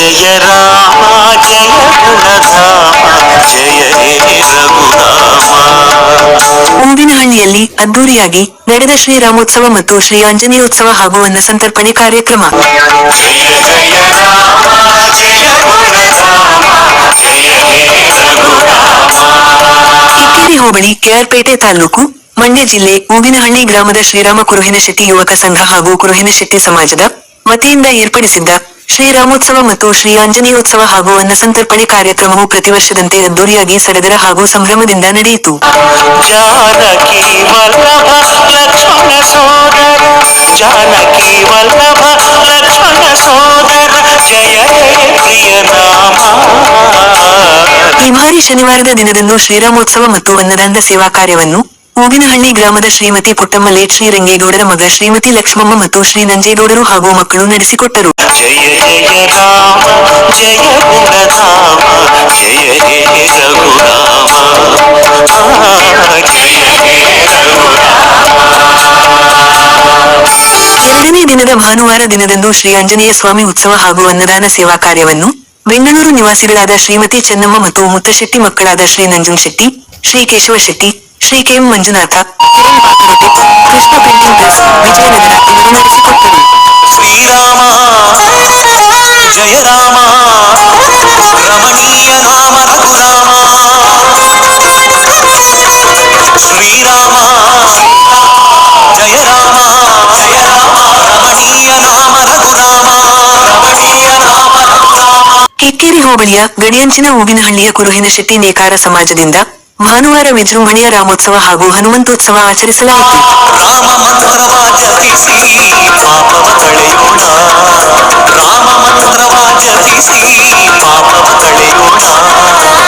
ಜಯ ರಾಮ, ಜಯ ಗುಣಧಾಮ, ಜಯ ಹೂವಿನಹಳ್ಳಿಯಲ್ಲಿ ಅದ್ದೂರಿಯಾಗಿ ನಡೆದ ಶ್ರೀರಾಮೋತ್ಸವ ಮತ್ತು ಶ್ರೀ ಆಂಜನೇಯೋತ್ಸವ ಹಾಗೂ ಅನ್ನ ಸಂತರ್ಪಣೆ ಕಾರ್ಯಕ್ರಮ. ಇಕ್ಕೇರಿ ಹೋಬಳಿ ಕೆಆರ್ಪೇಟೆ ತಾಲೂಕು, ಮಂಡ್ಯ ಜಿಲ್ಲೆ ಹೂವಿನಹಳ್ಳಿ ಗ್ರಾಮದ ಶ್ರೀರಾಮ ಕುರುಹಿನ ಶೆಟ್ಟಿ ಯುವಕ ಸಂಘ ಹಾಗೂ ಕುರುಹಿನ ಶೆಟ್ಟಿ ಸಮಾಜದ ವತಿಯಿಂದ ಏರ್ಪಡಿಸಿದ್ದ ಶ್ರೀರಾಮೋತ್ಸವ ಮತ್ತು ಶ್ರೀ ಆಂಜನೇಯೋತ್ಸವ ಹಾಗೂ ಅನ್ನ ಸಂತರ್ಪಣೆ ಕಾರ್ಯಕ್ರಮವು ಪ್ರತಿ ವರ್ಷದಂತೆ ಅದ್ದೂರಿಯಾಗಿ ಸಡಗರ ಹಾಗೂ ಸಂಭ್ರಮದಿಂದ ನಡೆಯಿತು. ಈ ಬಾರಿ ಶನಿವಾರದ ದಿನದಂದು ಶ್ರೀರಾಮೋತ್ಸವ ಮತ್ತು ಅನ್ನದಾನದ ಸೇವಾ ಕಾರ್ಯವನ್ನು ಹೂವಿನಹಳ್ಳಿ ಗ್ರಾಮದ ಶ್ರೀಮತಿ ಪುಟ್ಟಮ್ಮ ಲೇಟ್ ಶ್ರೀ ರಂಗೇಗೌಡರ ಮಗ ಶ್ರೀಮತಿ ಲಕ್ಷ್ಮಮ್ಮ ಮತ್ತು ಶ್ರೀ ನಂಜೇಗೌಡರು ಹಾಗೂ ಮಕ್ಕಳು ನಡೆಸಿಕೊಟ್ಟರು. ಜಯ ಜಯ ರಾಮ ಜಯ ಗುಣಧಾಮ ಜಯ ಹೇ ರಘುರಾಮ. ಆ, ಜಯ ಹೇ ರಘುರಾಮ. ಎರಡನೇ ದಿನದ ಭಾನುವಾರ ದಿನದಂದು ಶ್ರೀ ಆಂಜನೇಯ ಸ್ವಾಮಿ ಉತ್ಸವ ಹಾಗೂ ಅನ್ನದಾನ ಸೇವಾ ಕಾರ್ಯವನ್ನು ಬೆಂಗಳೂರು ನಿವಾಸಿಗಳಾದ ಶ್ರೀಮತಿ ಚೆನ್ನಮ್ಮ ಮತ್ತು ಮುತ್ತಶೆಟ್ಟಿ ಮಕ್ಕಳಾದ Shri Nanjun Shetty Shri Keshava Shetty Shri K M Manjunatha Kiran Patarotti Krishna printing press Vijayanagara ಇವರು ನಡೆಸಿಕೊಟ್ಟರು ಶ್ರೀರಾಮ ಜಯ ರಾಮ ರಮಣೀಯ ನಾಮ ರಘುರಾಮ ಶ್ರೀರಾಮ ಜಯ ರಾಮ ಜಯ ರಾಮ ರಮಣೀಯ ನಾಮ ರಘುರಾಮ ರಮಣೀಯ ನಾಮ ರಘುರಾಮ ಹಿಕ್ಕೇರಿ ಹೋಬಳಿಯ ಗಡಿಯಂಚಿನ ಹೂವಿನಹಳ್ಳಿಯ ಕುರುಹಿನ ಶೆಟ್ಟಿ ನೇಕಾರ ಸಮಾಜದಿಂದ ಭಾನುವಾರ ವಿಜೃಂಭಣೆಯ ರಾಮೋತ್ಸವ ಹಾಗೂ ಹನುಮಂತೋತ್ಸವ ಆಚರಿಸಲಾಯಿತು. ರಾಮ ಮಂತ್ರವ ಜಪಿಸಿ ಪಾಪವ ಕಳೆಯೋಣ ರಾಮ ಮಂತ್ರವ ಜಪಿಸಿ ಪಾಪವ ಕಳೆಯೋಣ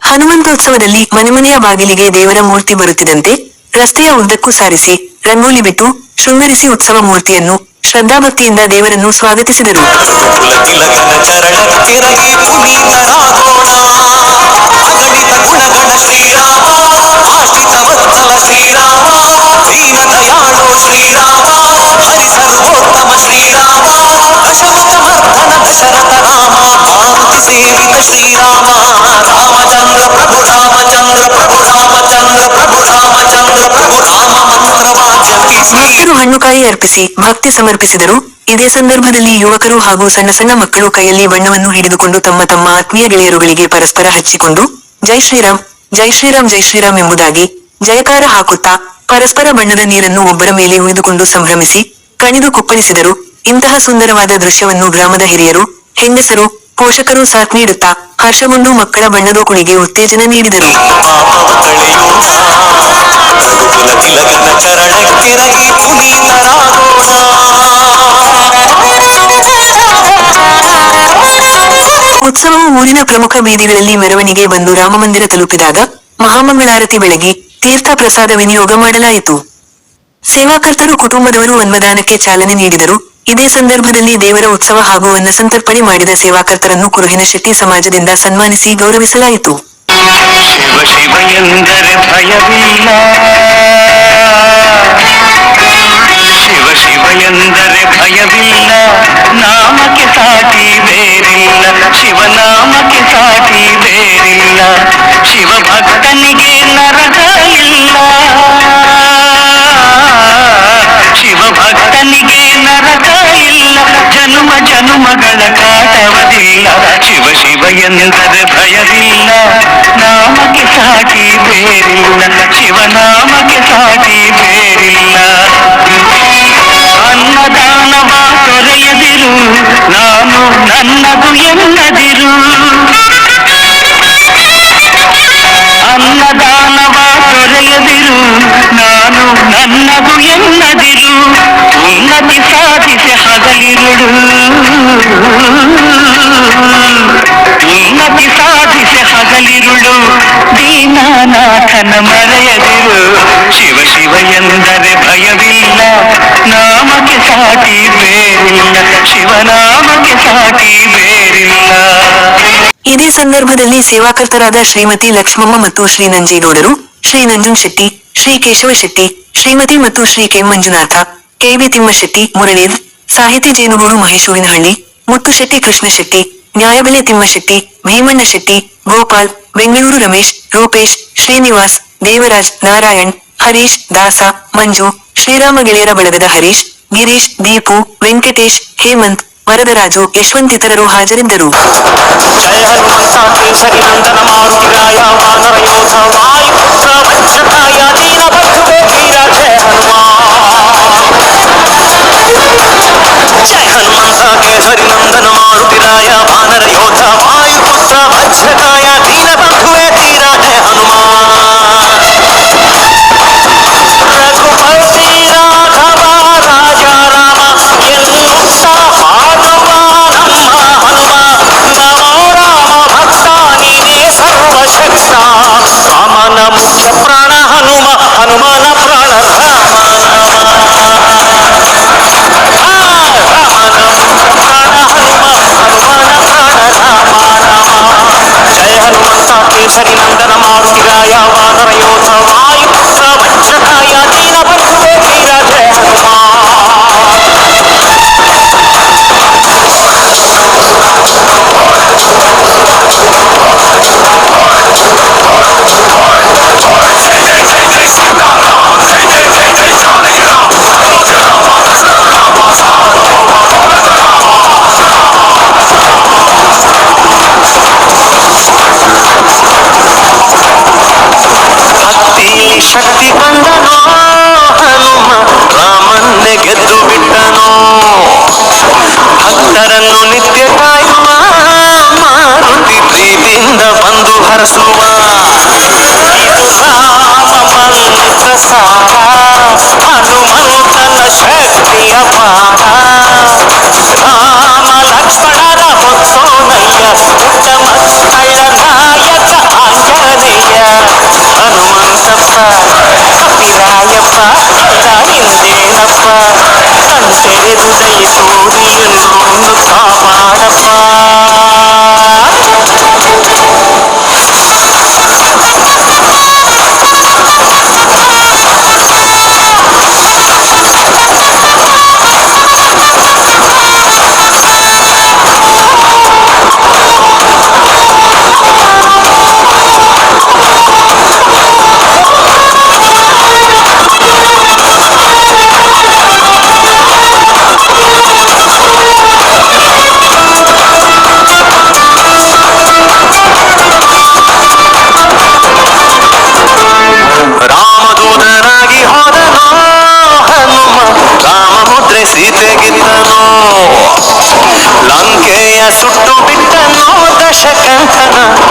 ಹನುಮಂತೋತ್ಸವದಲ್ಲಿ ಮನೆ ಮನೆಯ ಬಾಗಿಲಿಗೆ ದೇವರ ಮೂರ್ತಿ ಬರುತ್ತಿದ್ದಂತೆ ರಸ್ತೆಯ ಉದ್ದಕ್ಕೂ ಸಾರಿಸಿ ರಂಗೋಲಿ ಬಿಟ್ಟು ಶೃಂಗರಿಸಿ ಉತ್ಸವ ಮೂರ್ತಿಯನ್ನು ಶ್ರದ್ಧಾಭಕ್ತಿಯಿಂದ ದೇವರನ್ನು ಸ್ವಾಗತಿಸಿದರು. ತಿಲಕನ ಚರಣ ತಿರಗಿ ಪುನೀತರಾಗೋಣ ಅರ್ಪಿಸಿ ಭಕ್ತಿ ಸಮರ್ಪಿಸಿದರು. ಇದೇ ಸಂದರ್ಭದಲ್ಲಿ ಯುವಕರು ಹಾಗೂ ಸಣ್ಣ ಸಣ್ಣ ಮಕ್ಕಳು ಕೈಯಲ್ಲಿ ಬಣ್ಣವನ್ನು ಹಿಡಿದುಕೊಂಡು ತಮ್ಮ ತಮ್ಮ ಆತ್ಮೀಯ ಗೆಳೆಯರುಗಳಿಗೆ ಪರಸ್ಪರ ಹಚ್ಚಿಕೊಂಡು, ಜೈ ಶ್ರೀರಾಮ್ ಜೈ ಶ್ರೀರಾಮ್ ಜೈ ಶ್ರೀರಾಮ್ ಎಂಬುದಾಗಿ ಜಯಕಾರ ಹಾಕುತ್ತಾ ಪರಸ್ಪರ ಬಣ್ಣದ ನೀರನ್ನು ಒಬ್ಬರ ಮೇಲೆ ಉಳಿದುಕೊಂಡು ಸಂಭ್ರಮಿಸಿ, ಕಣಿದು ಕುಪ್ಪಳಿಸಿದರು. ಇಂತಹ ಸುಂದರವಾದ ದೃಶ್ಯವನ್ನು ಗ್ರಾಮದ ಹಿರಿಯರು, ಹೆಂಗಸರು, ಪೋಷಕರು ಸಾಥ್ ನೀಡುತ್ತಾ ಹರ್ಷಗೊಂಡು ಮಕ್ಕಳ ಬಣ್ಣದ ಕುಣಿಗೆ ಉತ್ತೇಜನ ನೀಡಿದರು. ಚರಣಕ್ಕಿರಗಿ ಪುನೀತರಾಗೋಣ ಉತ್ಸವವು ಊರಿನ ಪ್ರಮುಖ ಬೀದಿಗಳಲ್ಲಿ ಮೆರವಣಿಗೆ ಬಂದು ರಾಮಮಂದಿರ ತಲುಪಿದಾಗ ಮಹಾಮಂಗಳಾರತಿ ಬೆಳಗಿ ತೀರ್ಥ ಪ್ರಸಾದ ವಿನಿಯೋಗ ಮಾಡಲಾಯಿತು. ಸೇವಾಕರ್ತರು ಕುಟುಂಬದವರು ಅನ್ನದಾನಕ್ಕೆ ಚಾಲನೆ ನೀಡಿದರು. ಇದೇ ಸಂದರ್ಭದಲ್ಲಿ ದೇವರ ಉತ್ಸವ ಹಾಗೂ ಅನ್ನ ಸಂತರ್ಪಣೆ ಮಾಡಿದ ಸೇವಾಕರ್ತರನ್ನು ಕುರುಹಿನ ಶೆಟ್ಟಿ ಸಮಾಜದಿಂದ ಸನ್ಮಾನಿಸಿ ಗೌರವಿಸಲಾಯಿತು. ಶಿವ ಶಿವ ಎಂದರೆ ಭಯವಿಲ್ಲ ಶಿವ ಶಿವ ಎಂದರೆ ಭಯವಿಲ್ಲ ನಾಮಕ್ಕೆ ಸಾಟಿ ಎಂದರೆ ಭಯವಿಲ್ಲ ನಾಮಕ್ಕೆ ಸಾಟಿ ಬೇರಿಲ್ಲ ಶಿವನಾಮಕ್ಕೆ ಸಾಟಿ ಬೇರಿಲ್ಲ ಅನ್ನದಾನವ ತೊರೆಯದಿರು ನಾನು ನನ್ನದು ಎನ್ನದಿರು ಅನ್ನದಾನವ ತೊರೆಯದಿರು ನಾನು ನನ್ನದು ಎನ್ನದಿರು ಉನ್ನತಿ ಸಾಧಿಸಿ ಹಗಲಿರುಳು ಉನ್ನತಿ ಸಾಧಿಸಿ ಹಗಲಿರುಳು ದೀನಾನಾಥನ ಮರೆಯದಿರು. ಶಿವ ಶಿವ ಎಂದರೆ ಭಯವಿಲ್ಲ. ನಾಮಕ್ಕೆ ಸಾಟಿ ಬೇರಿಲ್ಲ. ಶಿವನಾಮಕ್ಕೆ ಸಾಟಿ ಬೇರಿಲ್ಲ. ಇದೇ ಸಂದರ್ಭದಲ್ಲಿ ಸೇವಾಕರ್ತರಾದ ಶ್ರೀಮತಿ ಲಕ್ಷ್ಮಮ್ಮ ಮತ್ತು ಶ್ರೀ ನಂಜೇಗೌಡರು ಶ್ರೀ ನಂಜುನ್ ಶೆಟ್ಟಿ, ಶ್ರೀ ಕೇಶವ ಶೆಟ್ಟಿ, ಶ್ರೀಮತಿ ಮತ್ತು Shri K Manjunatha K B Thimmashetty ಮುರಳೀರ್ ಸಾಹಿತಿ ಜೇನುಗೂಡು ಮಹೇಶೂರಿನಹಳ್ಳಿ ಮುತ್ತುಶೆಟ್ಟಿ ಕೃಷ್ಣಶೆಟ್ಟಿ ಕೃಷ್ಣ ಶೆಟ್ಟಿ ನ್ಯಾಯಬೆಲೆ ತಿಮ್ಮಶೆಟ್ಟಿ ಭೀಮಣ್ಣ ಶೆಟ್ಟಿ, ಗೋಪಾಲ್, ಬೆಂಗಳೂರು ರಮೇಶ್, ರೂಪೇಶ್, ಶ್ರೀನಿವಾಸ್, ದೇವರಾಜ್, ನಾರಾಯಣ್, ಹರೀಶ್, ದಾಸ, ಮಂಜು, ಶ್ರೀರಾಮ ಗೆಳೆಯರ ಬಳಗದ ಹರೀಶ್, ಗಿರೀಶ್, ದೀಪು, ವೆಂಕಟೇಶ್, ಹೇಮಂತ್, ವರದರಾಜು ಯಶವಂತಿತರರು ಹಾಜರಿದ್ದರು. ಭಕ್ತರನ್ನು ನಿತ್ಯ ಕಾಯುವ ಮಾರುತಿ ಪ್ರೀತಿಯಿಂದ ಬಂದು ಹರಸುವ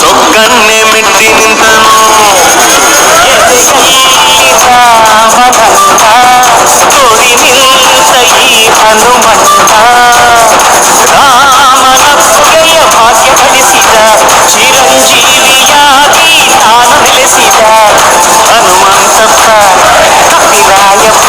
ಸೊಕ್ಕನ್ನೇ ಮಿಟ್ಟಿ ನಿಂತನೋ ಎದೆಯಲ್ಲಿ ರಾಮನಂದ ತೋರಿ ನಿಂತ ಈ ಹನುಮಂತ ರಾಮನಪ್ಪಗೆಯ ಭಾಗ್ಯ ಫಲಿಸಿದ ಚಿರಂಜೀವಿಯಾಗಿ ತಾನು ನೆಲೆಸಿದ ಹನುಮಂತಪ್ಪ ಕಪಿರಾಯಪ್ಪ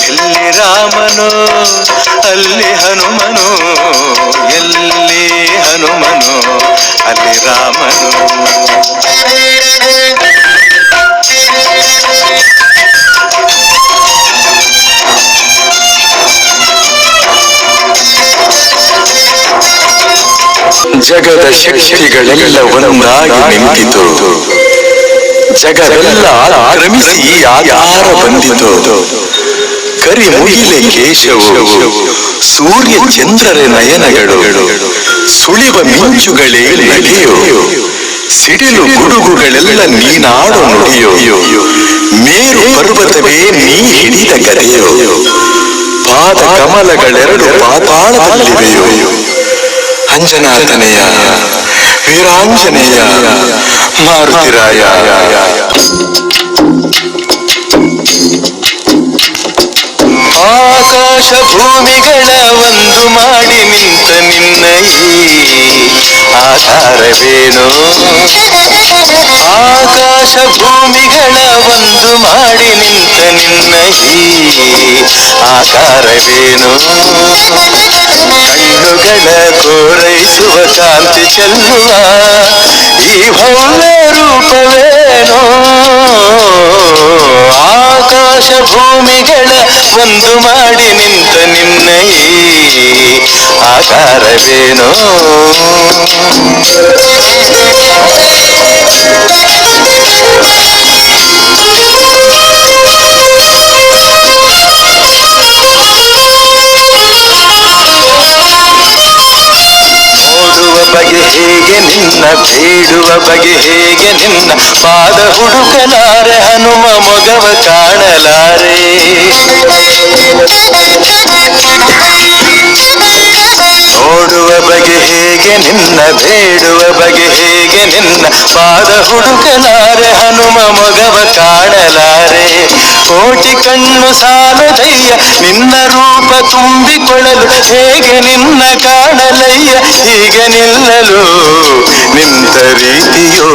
ಎಲ್ಲಿ ರಾಮನು, ಅಲ್ಲಿ ಹನುಮನು, ಎಲ್ಲಿ ಹನುಮನು, ಅಲ್ಲಿ ರಾಮನು. ಜಗದ ಶಕ್ತಿಗಳೆಲ್ಲ ಒಂದಾಗಿ ನಿಂತಿತು ಜಗವೆಲ್ಲ ಆಕ್ರಮಿಸಿ ಆಧಾರ ಬಂದಿತು. ಕರಿ ಮುಗಿಲೆ ಕೇಶವು ಸೂರ್ಯ ಚಂದ್ರರ ನಯನಗಳು ಸುಳಿವ ಮಿಂಚುಗಳೇ ನಡೆಯೋ ಸಿಡಿಲು ಗುಡುಗುಗಳೆಲ್ಲ ನೀನಾಡು ನುಡಿಯೋ ಮೇರು ಪರ್ವತವೇ ನೀ ಹಿಡಿದ ಕರೆಯೋ ಪಾದ ಕಮಲಗಳೆರಡು ಪಾತಾಳದಲ್ಲಿವೆಯೋ ಅಂಜನಾಥನೆಯ ವೀರಾಂಜನೇಯ ಮಾರುತಿರಾಯ. ಆಕಾಶ ಭೂಮಿಗಳ ಒಂದು ಮಾಡಿ ನಿಂತ ನಿನ್ನ ಈ ಆಕಾರವೇನು ಆಕಾಶ ಭೂಮಿಗಳ ಒಂದು ಮಾಡಿ ನಿಂತ ನಿನ್ನ ಈ ಆಕಾರವೇನು ಕಣ್ಣುಗಳ ಕೋರೈಸುವ ಕಾಂತಿ ಚೆಲ್ಲುವ ಈ ಭವ್ಯ ರೂಪವೇನು? ಆಕಾಶ ಭೂಮಿಗಳ ಒಂದು ಮಾಡಿ ನಿಂತ ನಿನ್ನ. ಈ ಆಕಾರವೇನೋ? ಬೇಡುವ ಬಗೆ ಹೇಗೆ ನಿನ್ನ ಪಾದ ಹುಡುಕಲಾರೆ? ಹನುಮ ಮೊಗವ ಕಾಣಲಾರೆ. ನೋಡುವ ಬಗೆ ಹೇಗೆ ನಿನ್ನ, ಬೇಡುವ ಬಗೆ ಹೇಗೆ ನಿನ್ನ ಪಾದ ಹುಡುಕಲಾರೆ? ಹನುಮ ಮೊಗವ ಕಾಣಲಾರೆ. ಕೋಟಿ ಕಣ್ಣು ಸಾಲದಯ್ಯ ನಿನ್ನ ರೂಪ ತುಂಬಿಕೊಳ್ಳಲು ಹೇಗೆ ನಿನ್ನ ಕಾಣಲಯ್ಯ? ಹೀಗೆ ನಿಲ್ಲಲು ನಿಂತ ರೀತಿಯೋ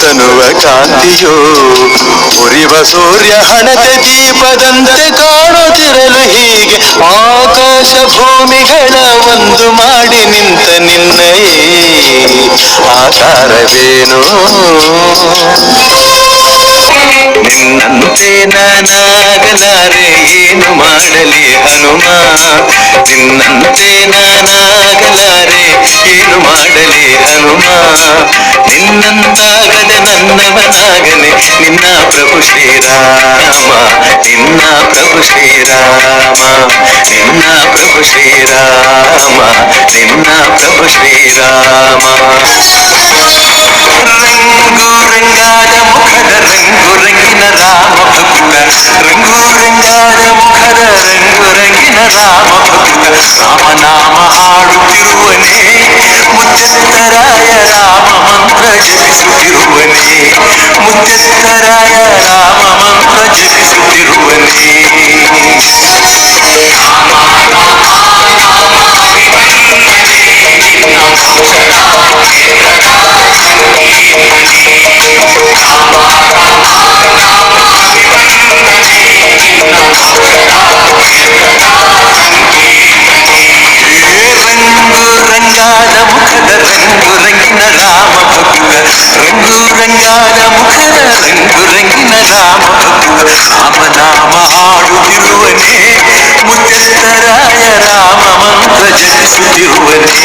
ತನುವ ಕಾಂತಿಯೋ ಉರಿವ ಸೂರ್ಯ ಹಣತೆ ದೀಪದಂತೆ ಕಾಣುತ್ತಿರಲು ಹೀಗೆ. ಆಕಾಶ ಭೂಮಿಗಳ ಒಂದು ಮಾಡಿ ನಿಂತ ನಿನ್ನ ಈ ಆಕಾರವೇನು. ನಿನ್ನಂತೆ ನಾನಾಗಲಾರೆ ಏನು ಮಾಡಲಿ ಹನುಮ ನಿನ್ನಂತೆ ನಾನಾಗಲಾರೆ ಏನು ಮಾಡಲಿ ಹನುಮ ನಿನ್ನಂತಾಗದೆ ನನ್ನವನಾಗನೆ ನಿನ್ನ ಪ್ರಭು ಶ್ರೀರಾಮ ನಿನ್ನ ಪ್ರಭು ಶ್ರೀರಾಮ ನಿನ್ನ ಪ್ರಭು ಶ್ರೀರಾಮ ನಿನ್ನ ಪ್ರಭು ಶ್ರೀರಾಮ ರಂಗು ರಂಗಾದ ಮುಖದ ರಂಗು ರಂಗಿನ ರಾಮ ಭಕ್ತ ರಂಗು ರಂಗಾದ ಮುಖದ ರಂಗು ರಂಗಿನ ರಾಮ ಭಕ್ತ ರಾಮನಾಮ ಹಾಡುತ್ತಿರುವನೇ ಮುತ್ತೆತ್ತರಾಯ ರಾಮ ಮಂತ್ರ ಜಪಿಸುತ್ತಿರುವನೇ ಮುತ್ತೆತ್ತರಾಯ ರಾಮ ಮಂತ್ರ ಜಪಿಸುತ್ತಿರುವನೇ రంగాల ముఖద రంగు రంగిన రామ భక్తుల రంగు రంగాల రంగురంగిన రామపదువ రామనామ ఆడుతిరువనే ముత్తెత్తరాయ రామమంత్ర జపిసుతిరువనే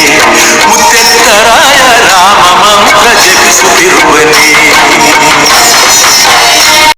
ముత్తెత్తరాయ రామమంత్ర జపిసుతిరువనే